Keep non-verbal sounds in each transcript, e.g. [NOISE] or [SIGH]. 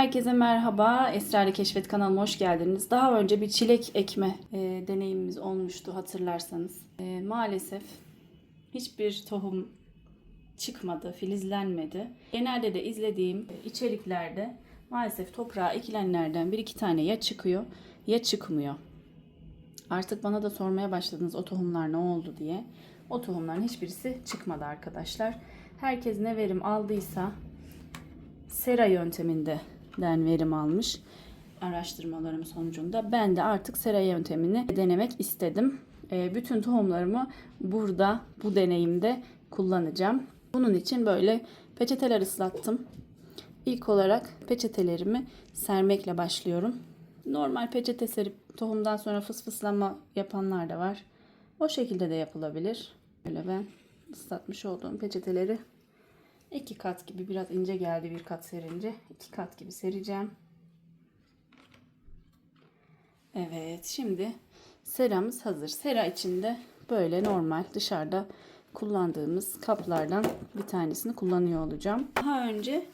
Herkese merhaba. Esrarlı Keşfet kanalıma hoş geldiniz. Daha önce bir çilek ekme e, deneyimimiz olmuştu hatırlarsanız. E, maalesef hiçbir tohum çıkmadı, filizlenmedi. Genelde de izlediğim içeriklerde maalesef toprağa ekilenlerden bir iki tane ya çıkıyor ya çıkmıyor. Artık bana da sormaya başladınız o tohumlar ne oldu diye. O tohumların hiçbirisi çıkmadı arkadaşlar. Herkes ne verim aldıysa sera yönteminden verim almış araştırmalarım sonucunda. Ben de artık sera yöntemini denemek istedim. Ee, bütün tohumlarımı burada bu deneyimde kullanacağım. Bunun için böyle peçeteler ıslattım. İlk olarak peçetelerimi sermekle başlıyorum. Normal peçete serip tohumdan sonra fısfıslama yapanlar da var. O şekilde de yapılabilir. Böyle ben ıslatmış olduğum peçeteleri iki kat gibi biraz ince geldi bir kat serince iki kat gibi sereceğim. Evet şimdi seramız hazır. Sera içinde böyle normal dışarıda kullandığımız kaplardan bir tanesini kullanıyor olacağım. Daha önce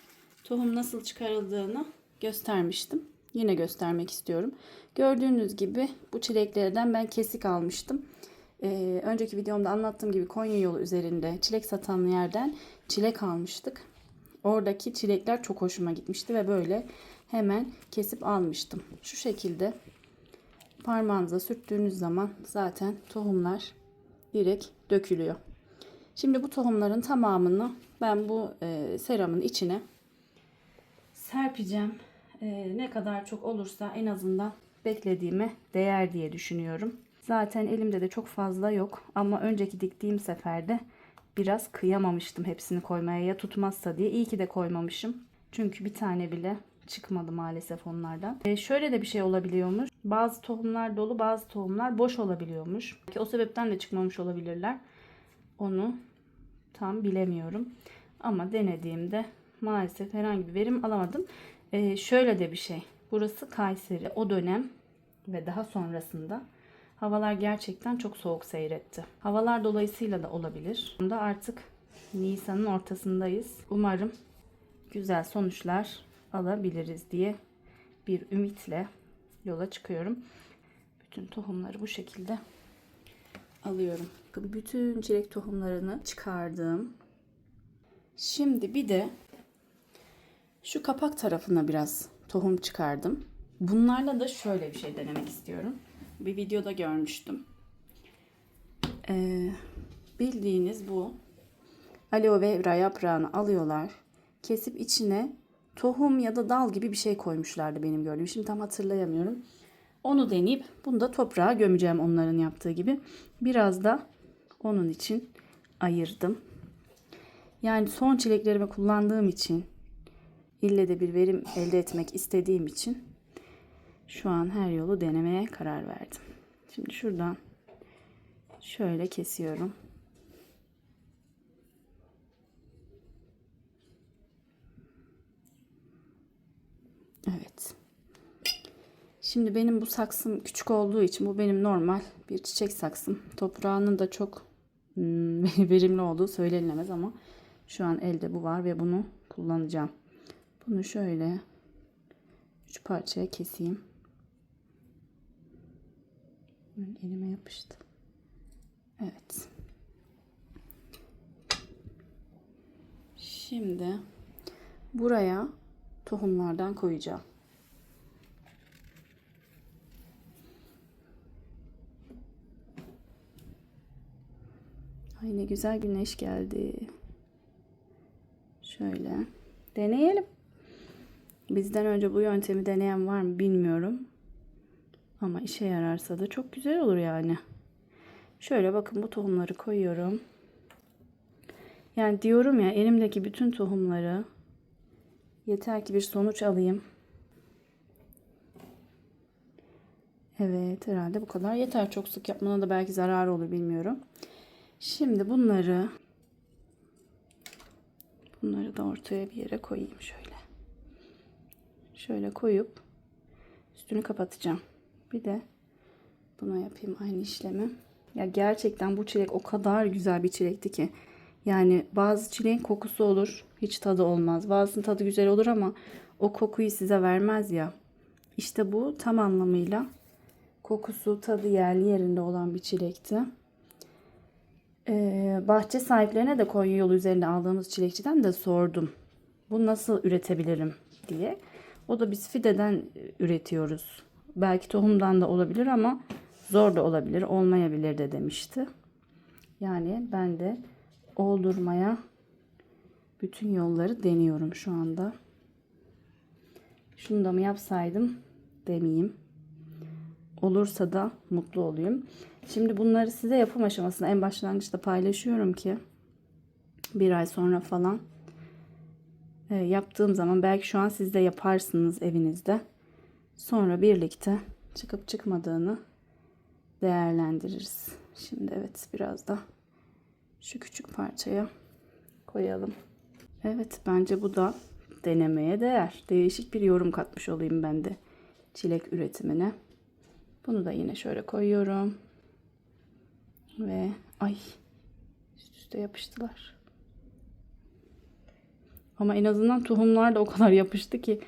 tohum nasıl çıkarıldığını göstermiştim. Yine göstermek istiyorum. Gördüğünüz gibi bu çileklerden ben kesik almıştım. Ee, önceki videomda anlattığım gibi Konya yolu üzerinde çilek satan yerden çilek almıştık. Oradaki çilekler çok hoşuma gitmişti ve böyle hemen kesip almıştım. Şu şekilde parmağınıza sürttüğünüz zaman zaten tohumlar direkt dökülüyor. Şimdi bu tohumların tamamını ben bu e, seramın içine serpeceğim. E, ne kadar çok olursa en azından beklediğime değer diye düşünüyorum. Zaten elimde de çok fazla yok ama önceki diktiğim seferde biraz kıyamamıştım hepsini koymaya ya tutmazsa diye. İyi ki de koymamışım. Çünkü bir tane bile çıkmadı maalesef onlardan. E şöyle de bir şey olabiliyormuş. Bazı tohumlar dolu bazı tohumlar boş olabiliyormuş. Ki o sebepten de çıkmamış olabilirler. Onu tam bilemiyorum. Ama denediğimde maalesef herhangi bir verim alamadım. E şöyle de bir şey. Burası Kayseri. O dönem ve daha sonrasında havalar gerçekten çok soğuk seyretti. Havalar dolayısıyla da olabilir. Bunda artık Nisan'ın ortasındayız. Umarım güzel sonuçlar alabiliriz diye bir ümitle yola çıkıyorum. Bütün tohumları bu şekilde alıyorum. Bütün çilek tohumlarını çıkardım. Şimdi bir de şu kapak tarafına biraz tohum çıkardım. Bunlarla da şöyle bir şey denemek istiyorum. Bir videoda görmüştüm. Ee, bildiğiniz bu aloe vera yaprağını alıyorlar. Kesip içine tohum ya da dal gibi bir şey koymuşlardı benim gördüğüm. Şimdi tam hatırlayamıyorum. Onu deneyip bunu da toprağa gömeceğim onların yaptığı gibi. Biraz da onun için ayırdım. Yani son çileklerimi kullandığım için ille de bir verim elde etmek istediğim için şu an her yolu denemeye karar verdim. Şimdi şuradan şöyle kesiyorum. Evet. Şimdi benim bu saksım küçük olduğu için bu benim normal bir çiçek saksım. Toprağının da çok hmm, [LAUGHS] verimli olduğu söylenilemez ama şu an elde bu var ve bunu kullanacağım. Bunu şöyle üç parçaya keseyim. Elime yapıştı. Evet. Şimdi buraya tohumlardan koyacağım. Ay ne güzel güneş geldi. Şöyle deneyelim. Bizden önce bu yöntemi deneyen var mı bilmiyorum. Ama işe yararsa da çok güzel olur yani. Şöyle bakın bu tohumları koyuyorum. Yani diyorum ya elimdeki bütün tohumları yeter ki bir sonuç alayım. Evet herhalde bu kadar yeter. Çok sık yapmana da belki zarar olur bilmiyorum. Şimdi bunları bunları da ortaya bir yere koyayım şöyle. Şöyle koyup üstünü kapatacağım. Bir de buna yapayım aynı işlemi. Ya gerçekten bu çilek o kadar güzel bir çilekti ki. Yani bazı çileğin kokusu olur. Hiç tadı olmaz. Bazısının tadı güzel olur ama o kokuyu size vermez ya. İşte bu tam anlamıyla kokusu, tadı yerli yerinde olan bir çilekti. Ee, bahçe sahiplerine de Konya yolu üzerinde aldığımız çilekçiden de sordum. Bu nasıl üretebilirim diye. O da biz fideden üretiyoruz. Belki tohumdan da olabilir ama zor da olabilir, olmayabilir de demişti. Yani ben de oldurmaya bütün yolları deniyorum şu anda. Şunu da mı yapsaydım demeyeyim. Olursa da mutlu olayım. Şimdi bunları size yapım aşamasında en başlangıçta paylaşıyorum ki bir ay sonra falan e, yaptığım zaman belki şu an siz de yaparsınız evinizde. Sonra birlikte çıkıp çıkmadığını değerlendiririz. Şimdi evet biraz da şu küçük parçaya koyalım. Evet bence bu da denemeye değer. Değişik bir yorum katmış olayım ben de çilek üretimine. Bunu da yine şöyle koyuyorum. Ve ay üst üste yapıştılar. Ama en azından tohumlar da o kadar yapıştı ki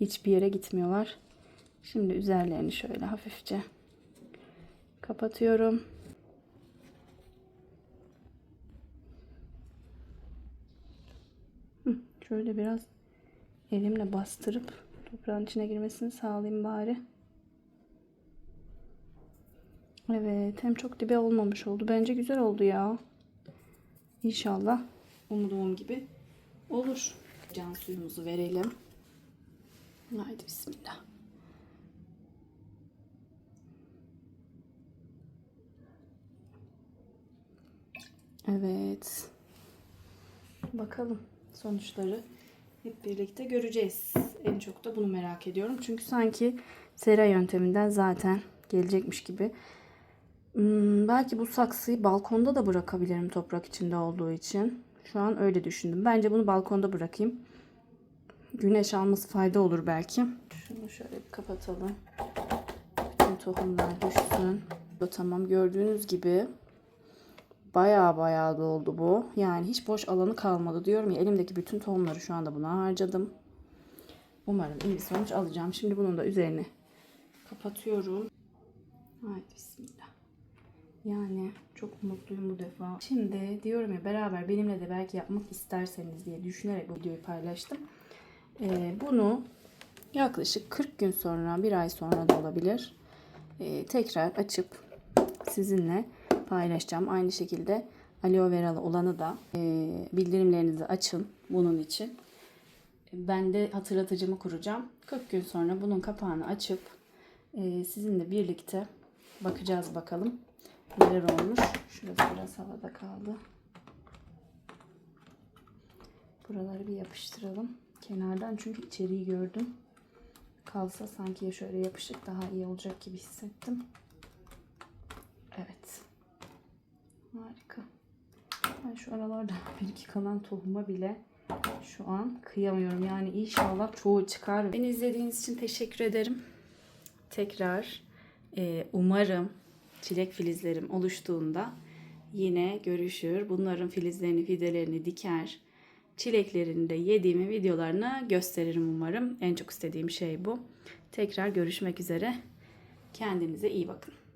hiçbir yere gitmiyorlar. Şimdi üzerlerini şöyle hafifçe kapatıyorum. Şöyle biraz elimle bastırıp toprağın içine girmesini sağlayayım bari. Evet hem çok dibe olmamış oldu. Bence güzel oldu ya. İnşallah umduğum gibi olur. Can suyumuzu verelim. Haydi bismillah. Evet. Bakalım sonuçları hep birlikte göreceğiz. En çok da bunu merak ediyorum. Çünkü sanki sera yönteminden zaten gelecekmiş gibi. Hmm, belki bu saksıyı balkonda da bırakabilirim toprak içinde olduğu için. Şu an öyle düşündüm. Bence bunu balkonda bırakayım. Güneş alması fayda olur belki. Şunu şöyle bir kapatalım. Bütün tohumlar düşsün. Tamam gördüğünüz gibi baya baya doldu bu. Yani hiç boş alanı kalmadı. Diyorum ya elimdeki bütün tohumları şu anda buna harcadım. Umarım iyi sonuç alacağım. Şimdi bunun da üzerini kapatıyorum. Haydi bismillah. Yani çok mutluyum bu defa. Şimdi diyorum ya beraber benimle de belki yapmak isterseniz diye düşünerek bu videoyu paylaştım. Ee, bunu yaklaşık 40 gün sonra, bir ay sonra da olabilir. Ee, tekrar açıp sizinle paylaşacağım. Aynı şekilde aloe veralı olanı da e, bildirimlerinizi açın bunun için. Ben de hatırlatıcımı kuracağım. 40 gün sonra bunun kapağını açıp e, sizinle birlikte bakacağız bakalım neler olmuş. Şurası biraz havada kaldı. Buraları bir yapıştıralım. Kenardan çünkü içeriği gördüm. Kalsa sanki şöyle yapışık daha iyi olacak gibi hissettim. Evet. Harika. Ben şu aralarda [LAUGHS] bir iki kalan tohuma bile şu an kıyamıyorum. Yani inşallah çoğu çıkar. Beni izlediğiniz için teşekkür ederim. Tekrar e, umarım çilek filizlerim oluştuğunda yine görüşür. Bunların filizlerini, fidelerini diker. Çileklerini de yediğimi videolarını gösteririm umarım. En çok istediğim şey bu. Tekrar görüşmek üzere. Kendinize iyi bakın.